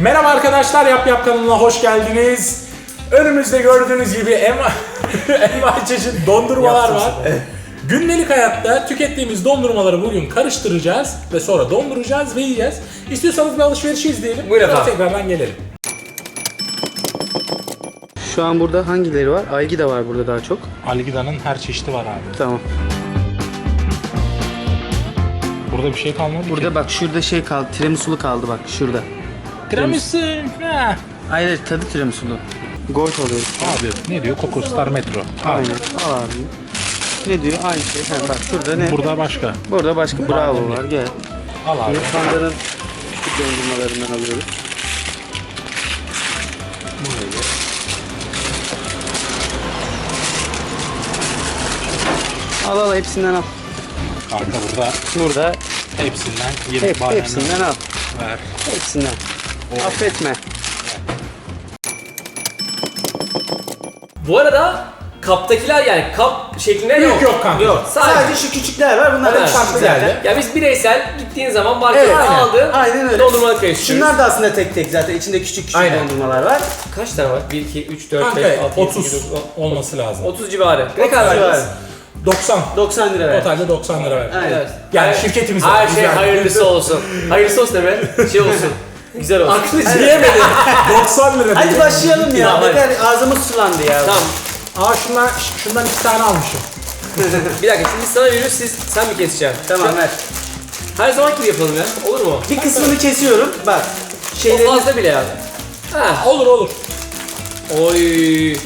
Merhaba arkadaşlar, Yap Yap kanalına hoş geldiniz. Önümüzde gördüğünüz gibi enva envai çeşit dondurmalar var. Gündelik hayatta tükettiğimiz dondurmaları bugün karıştıracağız ve sonra donduracağız ve yiyeceğiz. İstiyorsanız bir alışverişi izleyelim. Buyurun Sonra efendim. tekrardan gelelim. Şu an burada hangileri var? Algi de var burada daha çok. Algida'nın her çeşidi var abi. Tamam. Burada bir şey kalmadı Burada bak şurada şey kaldı. Tiramisulu kaldı bak şurada. Tiramisu. Ha. Hayır tadı tiramisulu. Gold alıyoruz. Abi ne diyor? Kokostar Metro. Abi. Aynen. Al abi. Ne diyor? Aynı şey. Ha, bak şurada ne? Burada başka. Burada başka bravo var. Gel. Al abi. Panda'nın küçük dondurmalarından alıyoruz. Al al hepsinden al. Kanka burada Burada hepsinden 20 hep, bademden hepsinden al. ver. Hepsinden. Affetme. Bu arada kaptakiler yani kap şeklinde Büyük yok. yok kanka. Yok. Sadece, Sadece şu küçükler var. Bunlar da farklı zaten. Ya biz bireysel gittiğin zaman marketten Evet, aynen. aldığın Aynen öyle. dondurmalık karıştırıyoruz. Şunlar da aslında tek tek zaten. içinde küçük küçük Aynen. dondurmalar var. kaç tane var? 1, 2, 3, 4, 5, Kanka 6, 7, 30 8, 9, olması lazım. 30 civarı. Ne 30 kadar civarı. verdiniz? 90. 90 lira ver. Totalde 90 lira ver. Aynen. Evet. Yani Her- şirketimiz Her var, şey güzel. hayırlısı olsun. Hayırlısı olsun deme. Şey olsun. Güzel olsun. Aklı diyemedim. 90 lira Hadi başlayalım ya. Yeter ağzımız sulandı ya. Tamam. Aa şundan, şundan iki tane almışım. Bir dakika şimdi sana veriyoruz siz sen mi keseceksin? Tamam ver. Her zaman gibi yapalım ya. Olur mu? Bir kısmını kesiyorum. Bak. O Şeyleri fazla bile yani. Ha. Olur olur. Oy.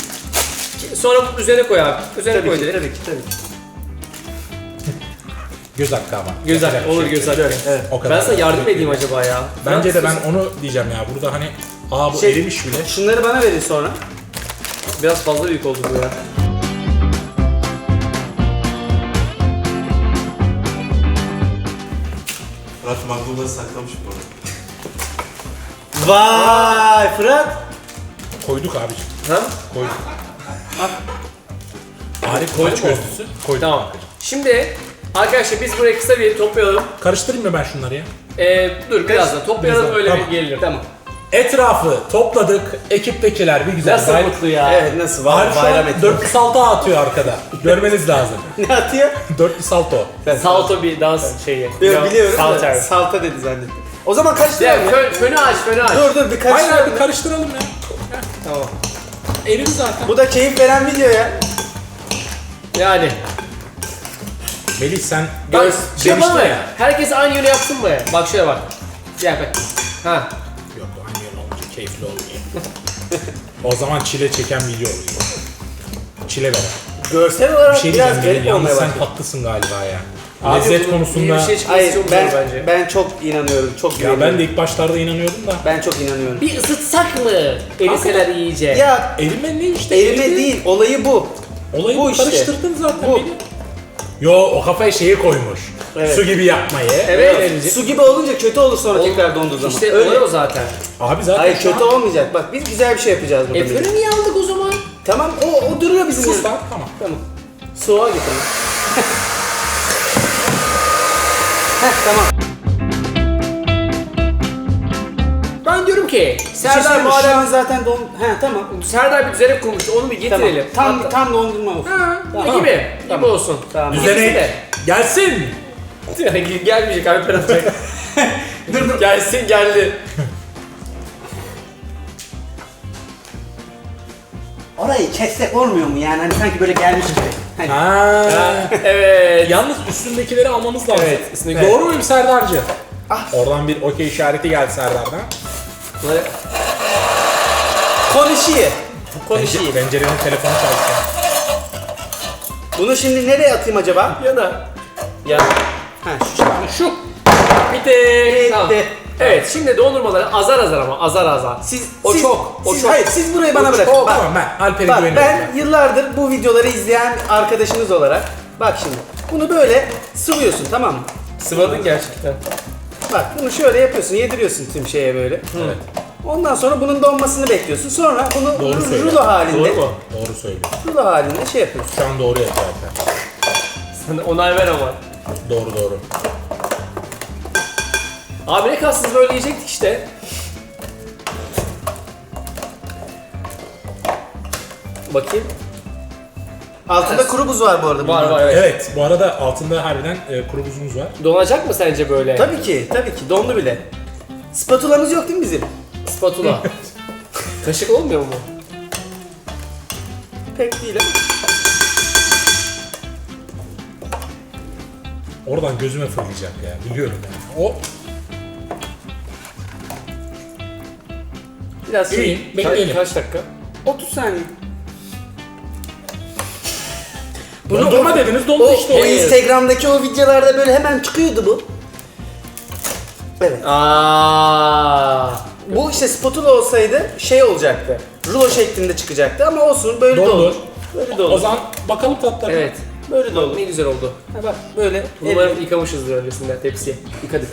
Sonra bu üzerine koy abi. Üzerine Tabii koy ki, direkt. tabii ki, tabii ki. Göz hakkı ama. Göz hakkı, olur şey göz hakkı. Evet. O kadar. Ben sana yardım edeyim acaba ya. Bence de ben onu diyeceğim ya. Burada hani aa bu Şey- erimiş bile. Şunları bana verin sonra. Biraz fazla büyük oldu bu ya. Fırat Magnum'da saklamış bu arada. Vay Fırat. Koyduk abiciğim. Ha? Koyduk. Harika koyduk gözlüsü. Koyduk. Tamam. Şimdi arkadaşlar biz buraya kısa bir toplayalım. Karıştırayım mı ben şunları ya? Ee, dur birazdan toplayalım Birazdan. öyle Tamam. bir gelelim. Tamam. Etrafı topladık. Ekiptekiler bir güzel. Nasıl gayet- mutlu ya. Evet nasıl? Var, şu bayram an etti. 400 salto atıyor arkada. Görmeniz lazım. Ne atıyor? 400 salto. Salto bir dans şeyi. Biliyorum, biliyorum. Da Salta dedi zannettim. O zaman kaç lira? Ya fön, fönü aç fönü aç. Dur dur bir kaç Hayır lira? abi karıştıralım ya. Tamam. Eridi zaten. Bu da keyif veren video ya. Yani. Melih sen Bak göz şey yapalım mı? demiştin ya. Herkes aynı yöne yapsın mı? Bak şöyle bak. Gel bak. Ha. Yok aynı yön olunca keyifli olmuyor. o zaman çile çeken video oluyor. Çile veren. Görsel olarak Bir şey biraz diyeceğim Melih, garip yalnız olmaya sen başladı. haklısın galiba ya. Abi Lezzet bunun iyi konusunda... bir şey çıkması Hayır çok ben, zor bence. ben çok inanıyorum. Çok Ya ben de ilk başlarda inanıyordum da. Ben çok inanıyorum. Bir ısıtsak mı? Eriseler iyice. Ya Erime ne işte? erime eridi. değil olayı bu. Olayı Bu bu işte. karıştırdın zaten Bu. Melih. Yo o kafaya şeyi koymuş. Evet. Su gibi yapmayı. Evet. Öyle Su gibi olunca kötü olur sonra tekrar donduğu zaman. İşte Öyle. o zaten. Abi zaten Hayır şu kötü an- olmayacak. Bak biz güzel bir şey yapacağız burada. E Melih. fönü niye aldık o zaman? Tamam o, o duruyor bizim Sus lan tamam. Tamam. Soğuğa git. Heh tamam. Ki Serdar Serdar madem madem zaten don... He tamam. Serdar bir düzenek kurmuştu onu bir Tamam. getirelim. Tam Hatta- tam dondurma olsun. Ha, Tamam. gibi. Gibi Tamam. olsun. Tamam. İkisi Düzenek de. gelsin. Gelmeyecek abi ben atacak. dur dur. Gelsin geldi. Orayı kessek olmuyor mu yani? Hani sanki böyle gelmiş gibi. Hani. Ha. evet. Yalnız üstündekileri almamız lazım. Evet, üstündeki- Doğru muyum Serdar'cı? Ah. Oradan bir okey işareti geldi Serdar'dan. Bunları- Konuşuyor. Konuşuyor. Pence- Pencerenin telefonu çalışıyor. Bunu şimdi nereye atayım acaba? Yana. Ya. Ha şu şekilde. Şu. Bitti. Tamam. Bitti. Evet şimdi dondurmaları azar azar ama azar azar. Siz, O siz- çok, o siz- çok. Hayır siz burayı bana bırakın. Bak, Tamam ben Alper'e bak güveniyorum. ben yıllardır bu videoları izleyen arkadaşınız olarak bak şimdi bunu böyle sıvıyorsun tamam mı? Sıvadın gerçekten. Bak bunu şöyle yapıyorsun yediriyorsun tüm şeye böyle. Evet. Ondan sonra bunun donmasını bekliyorsun. Sonra bunu Doğru söyle. rulo halinde, Doğru mu? Doğru söylüyorsun. rulo halinde şey yapıyorsun. Şu an doğru yap zaten. Sen onay ver ama. Doğru doğru. Abi ne kalsız böyle yiyecektik işte. Bakayım. Altında kuru buz var bu arada. Var var evet. Evet bu arada altında harbiden e, kuru buzumuz var. Donacak mı sence böyle? Tabii ki, tabii ki. Dondu bile. Spatulamız yok değil mi bizim? Spatula. Kaşık olmuyor mu? Pek değil ama. Oradan gözüme fırlayacak ya biliyorum yani. O Biraz İyi, şey- bekleyelim. Ka- kaç dakika? 30 saniye. dondurma dediniz dondu O, işte o o. Instagram'daki o videolarda böyle hemen çıkıyordu bu. Evet. Aa. Bu işte spatula olsaydı şey olacaktı. Rulo şeklinde çıkacaktı ama olsun böyle de Dondur. olur. Böyle de olur. O zaman bakalım tatlarına. Evet. Böyle de olur. ne güzel oldu. Ha bak böyle. Umarım Evet. yıkamışızdır öncesinde tepsiye. Yıkadık.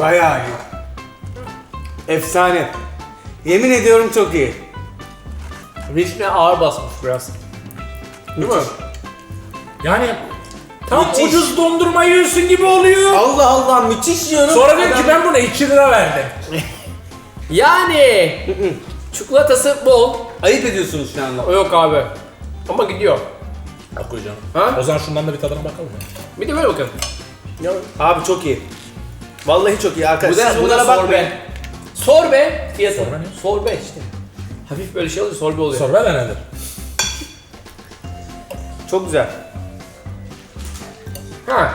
Bayağı iyi. Efsane. Yemin ediyorum çok iyi. Vişne ağır basmış biraz. Değil mi? Yani tam Müthiş. ucuz dondurma yiyorsun gibi oluyor. Allah Allah müthiş yiyorum. Sonra diyor ki ben buna 2 lira verdim. Yani çikolatası bol. Ayıp ediyorsunuz şu anda. O yok abi. Ama gidiyor. Bak hocam. Ha? O zaman şundan da bir tadına bakalım ya. Bir de böyle bakın. Ya, Abi çok iyi. Vallahi çok iyi bu arkadaşlar. da, Siz bu bunlara da bakmayın. sorbe. Sorbe fiyatı. Sorbe ne? Sorbe işte. Hafif böyle şey oluyor sorbe oluyor. Sorbe de nedir? Çok güzel. Ha.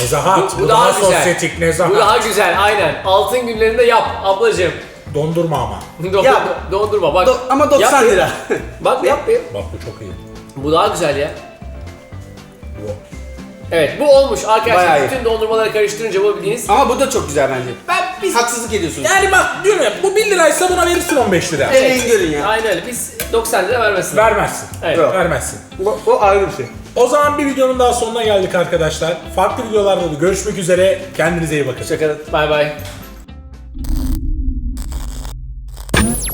Nezahat. Bu- bu daha güzel. sosyetik nezahat. Bu daha güzel aynen. Altın günlerinde yap ablacığım. Dondurma ama. Dondurma, Ya, dondurma bak. Do- ama 90 Yap bir. lira. Bak yap bir. Bak bu çok iyi. Bu daha güzel ya. Bu. Evet bu olmuş Bayağı arkadaşlar. iyi. Bütün dondurmaları karıştırınca bulabildiğiniz. Ama bu da çok güzel bence. Ben biz Haksızlık ediyorsunuz. Yani bak diyorum ya bu 1 liraysa buna verirsin 15 lira. Evet. Deneyin görün ya. Aynen öyle. Biz 90 lira vermesin. Vermezsin. Evet. Yok. Vermezsin. Bu, bu ayrı bir şey. O zaman bir videonun daha sonuna geldik arkadaşlar. Farklı videolarda da görüşmek üzere. Kendinize iyi bakın. Hoşçakalın. Bay bay.